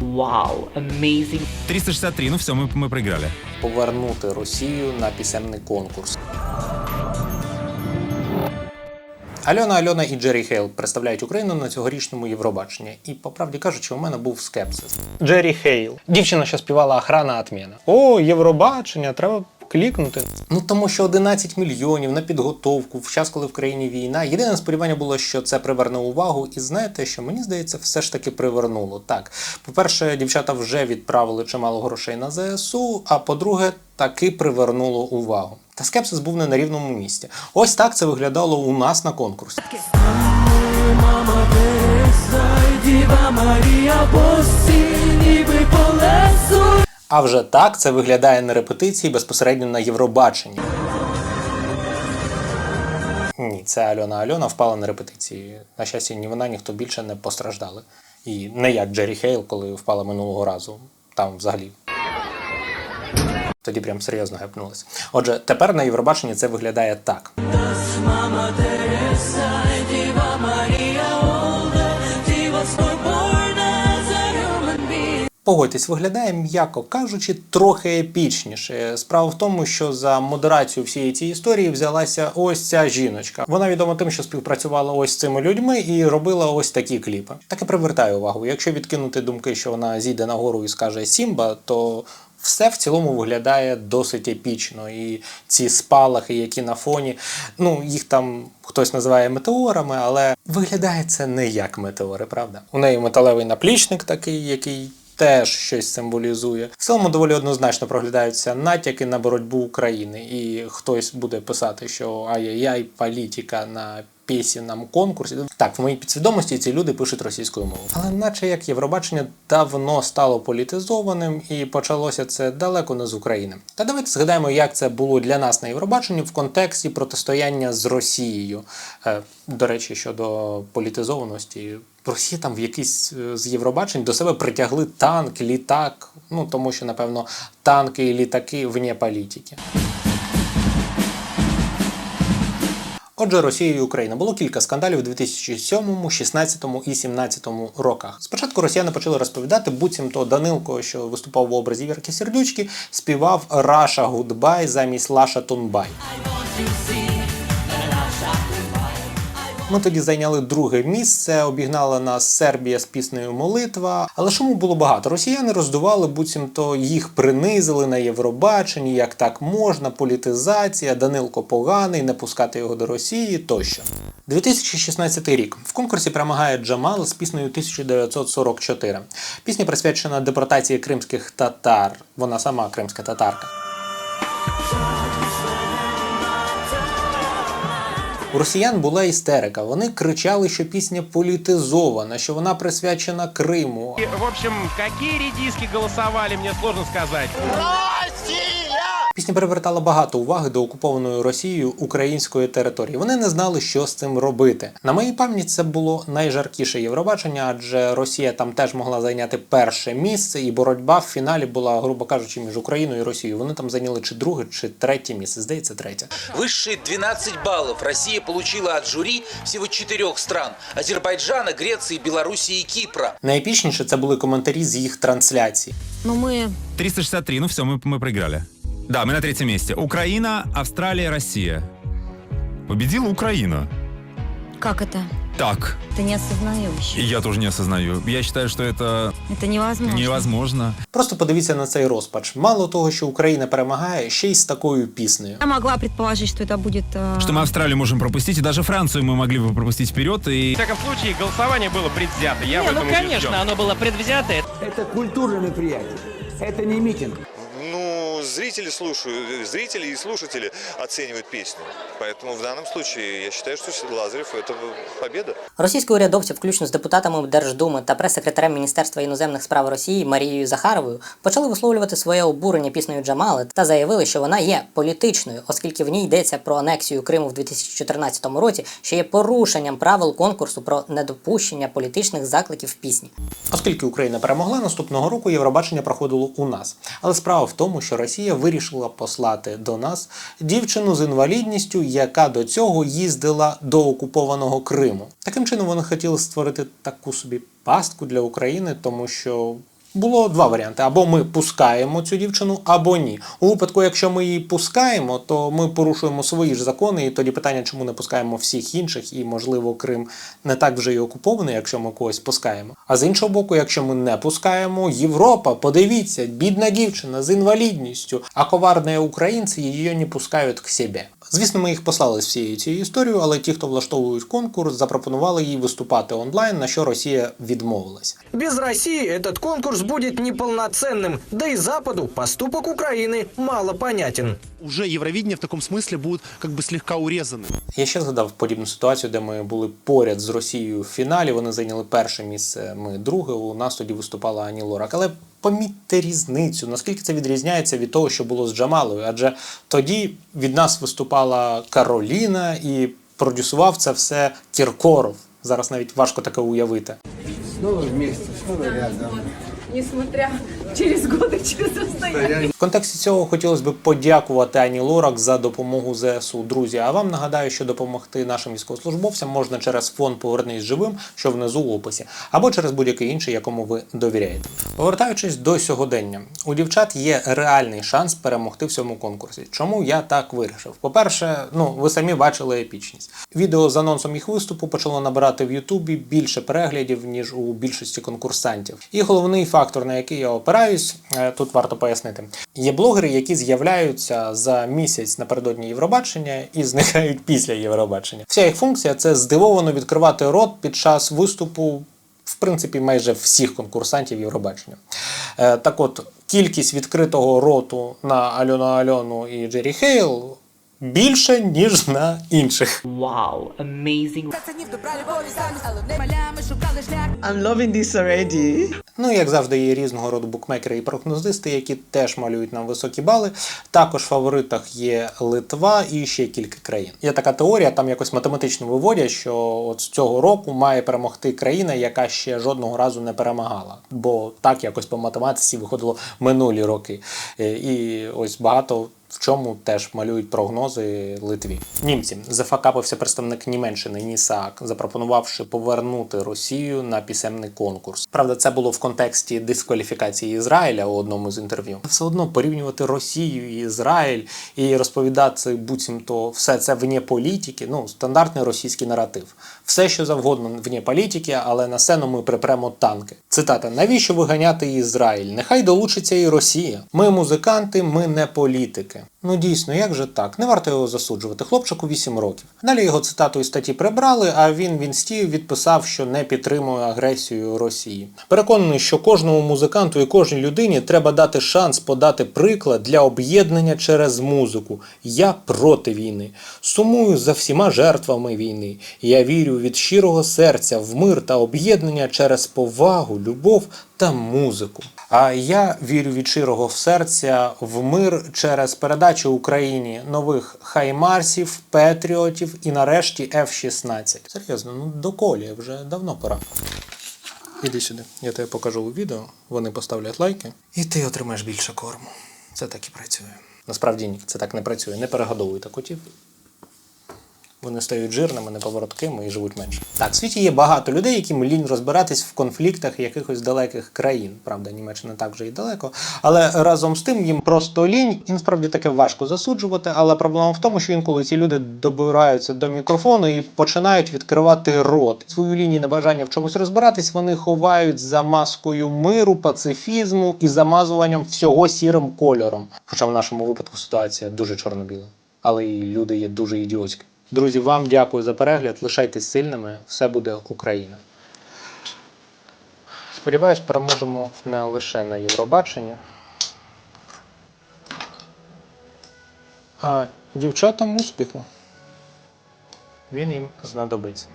Wow, amazing. 363, ну все, ми, ми проіграли. Повернути Росію на пісенний конкурс. Альона Альона і Джері Хейл представляють Україну на цьогорічному Євробаченні. І, по правді кажучи, у мене був скепсис. Джері Хейл. Дівчина, що співала охрана атміна. О, Євробачення, треба клікнути. Ну тому що 11 мільйонів на підготовку в час, коли в країні війна. Єдине сподівання було, що це приверне увагу. І знаєте, що мені здається, все ж таки привернуло. Так, по-перше, дівчата вже відправили чимало грошей на ЗСУ. А по-друге, таки привернуло увагу. Та скепсис був не на рівному місці. Ось так це виглядало у нас на конкурсі. Діва Марія босі, ніби по лесу. А вже так це виглядає на репетиції безпосередньо на Євробаченні. Ні, це Альона Альона впала на репетиції. На щастя, ні вона, ніхто більше не постраждали. І не як Джері Хейл, коли впала минулого разу. Там взагалі. Тоді прям серйозно гепнулося. Отже, тепер на Євробаченні це виглядає так. Погодьтесь, виглядає, м'яко кажучи, трохи епічніше. Справа в тому, що за модерацію всієї цієї історії взялася ось ця жіночка. Вона відома тим, що співпрацювала ось з цими людьми і робила ось такі кліпи. Так і привертає увагу. Якщо відкинути думки, що вона зійде нагору і скаже Сімба, то все в цілому виглядає досить епічно. І ці спалахи, які на фоні, ну їх там хтось називає метеорами, але виглядає це не як метеори, правда? У неї металевий наплічник такий, який теж щось символізує. В цілому доволі однозначно проглядаються натяки на боротьбу України, і хтось буде писати, що ай-яй-яй, політика на пісенному конкурсі. Так, в моїй підсвідомості ці люди пишуть російською мовою. Але наче як Євробачення давно стало політизованим і почалося це далеко не з України. Та давайте згадаємо, як це було для нас на Євробаченні в контексті протистояння з Росією. Е, до речі, щодо політизованості. Росія там в якийсь е, з Євробачень до себе притягли танк, літак. Ну тому що, напевно, танки і літаки вне політики. Отже, Росія і Україна було кілька скандалів у 2007, 16 і 17 роках. Спочатку росіяни почали розповідати, буцімто Данилко, що виступав в образі Вірки Сердючки, співав Раша Гудбай замість Лаша Тунбай. Ми тоді зайняли друге місце, обігнала нас Сербія з піснею Молитва. Але шуму було багато. Росіяни роздували, буцімто їх принизили на Євробаченні, як так можна, політизація, Данилко поганий, не пускати його до Росії тощо. 2016 рік в конкурсі перемагає Джамал з піснею 1944. Пісня присвячена депортації кримських татар. Вона сама кримська татарка. У росіян була істерика. Вони кричали, що пісня політизована, що вона присвячена Криму. В общем, які редиски голосували, мені сложно сказать. Пісня привертала багато уваги до окупованої Росією української території. Вони не знали, що з цим робити. На моїй пам'яті це було найжаркіше Євробачення, адже Росія там теж могла зайняти перше місце, і боротьба в фіналі була, грубо кажучи, між Україною і Росією. Вони там зайняли чи друге, чи третє місце. Здається, третє. Высшие 12 баллов Россия получила от жюри всего четырех стран – Азербайджана, Греции, Белоруссии и Кипра. Найепічніше це були коментарі з їх трансляцій. Ну, мы 363, ну все, мы, мы проиграли. Да, мы на третьем месте. Украина, Австралия, Россия. Победила Украина. как это? Так, Ты не осознаешь. и я тоже не осознаю. Я считаю, что это Это невозможно. невозможно. Просто подивіться на цей розпач. Мало того, що Україна перемагає, ще й з такою піснею. Я могла предположить, что это будет... э, Что мы Австралию можем пропустить, и даже Францию мы могли бы пропустить вперед. И В всяком случае, голосование было предвзято. Я в Не, этом ну конечно, убежден. оно было предвзято. Это культурное мероприятие. Это не митинг. Ну, зрители слушают, зрители и слушатели оценивают песню. Поэтому в данном случае я считаю, что Лазарев это победа. Російські урядовці, включно з депутатами Держдуми та прес-секретарем Міністерства іноземних справ Росії Марією Захаровою, почали висловлювати своє обурення піснею Джамали та заявили, що вона є політичною, оскільки в ній йдеться про анексію Криму в 2014 році, що є порушенням правил конкурсу про недопущення політичних закликів в пісні. Оскільки Україна перемогла, наступного року Євробачення проходило у нас. Але справа в тому, що Росія вирішила послати до нас дівчину з інвалідністю, яка до цього їздила до окупованого Криму. Таким чином вони хотіли створити таку собі пастку для України, тому що Було два варіанти: або ми пускаємо цю дівчину, або ні. У випадку, якщо ми її пускаємо, то ми порушуємо свої ж закони, і тоді питання, чому не пускаємо всіх інших, і можливо Крим не так вже і окупований, якщо ми когось пускаємо. А з іншого боку, якщо ми не пускаємо, Європа, подивіться, бідна дівчина з інвалідністю, а коварні українці її не пускають к себе. Звісно, ми їх послали з всією цією історією, але ті, хто влаштовують конкурс, запропонували їй виступати онлайн, на що Росія відмовилася. Без России этот конкурс будет неполноценным, да и Западу поступок Украины мало понятен. Уже Евровидение в таком смысле будет как бы слегка урезанным. Я ще згадав подібну ситуацію, де ми були поряд з Росією в фіналі. Вони зайняли перше місце, ми друге. У нас тоді виступала Ані Лорак. Але помітьте різницю, наскільки це відрізняється від того, що було з Джамалою. Адже тоді від нас виступала Кароліна і продюсував це все Кіркоров. Зараз навіть важко таке уявити. Знову в місті, знову рядом. Несмотря через годы, через расстояние. В контексті цього хотілося б подякувати Ані Лорак за допомогу ЗСУ. Друзі, а вам нагадаю, що допомогти нашим військовослужбовцям можна через фонд Повернись живим, що внизу в описі, або через будь-який інший, якому ви довіряєте. Повертаючись до сьогодення, у дівчат є реальний шанс перемогти в цьому конкурсі. Чому я так вирішив? По-перше, ну ви самі бачили епічність. Відео з анонсом їх виступу почало набирати в Ютубі більше переглядів ніж у більшості конкурсантів. І головний фактор, на який я опираюсь, е, тут варто пояснити. Є блогери, які з'являються за місяць напередодні Євробачення і зникають після Євробачення. Вся їх функція це здивовано відкривати рот під час виступу. В принципі, майже всіх конкурсантів Євробачення. Е, так от, кількість відкритого роту на Альону Альону і Джері Хейл більше, ніж на інших. Wow, amazing. I'm loving this already. Ну, як завжди, є різного роду букмекери і прогнозисти, які теж малюють нам високі бали. Також в фаворитах є Литва і ще кілька країн. Є така теорія, там якось математично виводять, що от з цього року має перемогти країна, яка ще жодного разу не перемагала. Бо так якось по математиці виходило минулі роки. Е, І ось багато. В чому теж малюють прогнози Литві. Німці зафакапився представник Німеччини Нісак, запропонувавши повернути Росію на пісенний конкурс. Правда, це було в контексті дискваліфікації Ізраїля у одному з інтерв'ю. Все одно порівнювати Росію і Ізраїль і розповідати буцімто все це вне політики. Ну стандартний російський наратив. Все, що завгодно вне політики, але на сцену ми припремо танки. Цитата: навіщо виганяти Ізраїль? Нехай долучиться і Росія. Ми музиканти, ми не політики. Yeah. Ну дійсно, як же так? Не варто його засуджувати. Хлопчику 8 років. Далі його цитату із статті прибрали, а він в інсті відписав, що не підтримує агресію Росії. Переконаний, що кожному музиканту і кожній людині треба дати шанс подати приклад для об'єднання через музику. Я проти війни. Сумую за всіма жертвами війни. Я вірю від щирого серця в мир та об'єднання через повагу, любов та музику. А я вірю від щирого серця в мир через передачу Україні нових хаймарсів, петріотів і нарешті F-16. Серйозно, ну доколі вже давно пора. Іди сюди, я тебе покажу у відео, вони поставлять лайки, і ти отримаєш більше корму. Це так і працює. Насправді ні, це так не працює. Не перегодовуйте котів. Вони стають жирними, неповороткими і живуть менше. Так, в світі є багато людей, яким лінь розбиратись в конфліктах якихось далеких країн. Правда, Німеччина так вже і далеко. Але разом з тим їм просто лінь, і насправді таке важко засуджувати. Але проблема в тому, що інколи ці люди добираються до мікрофону і починають відкривати рот. Свою лінію небажання в чомусь розбиратись, вони ховають за маскою миру, пацифізму і замазуванням всього сірим кольором. Хоча в нашому випадку ситуація дуже чорно-біла. Але і люди є дуже ідіотські. Друзі, вам дякую за перегляд. Лишайтесь сильними. Все буде Україна. Сподіваюсь, переможемо не лише на Євробаченні. А дівчатам успіху. Він їм знадобиться.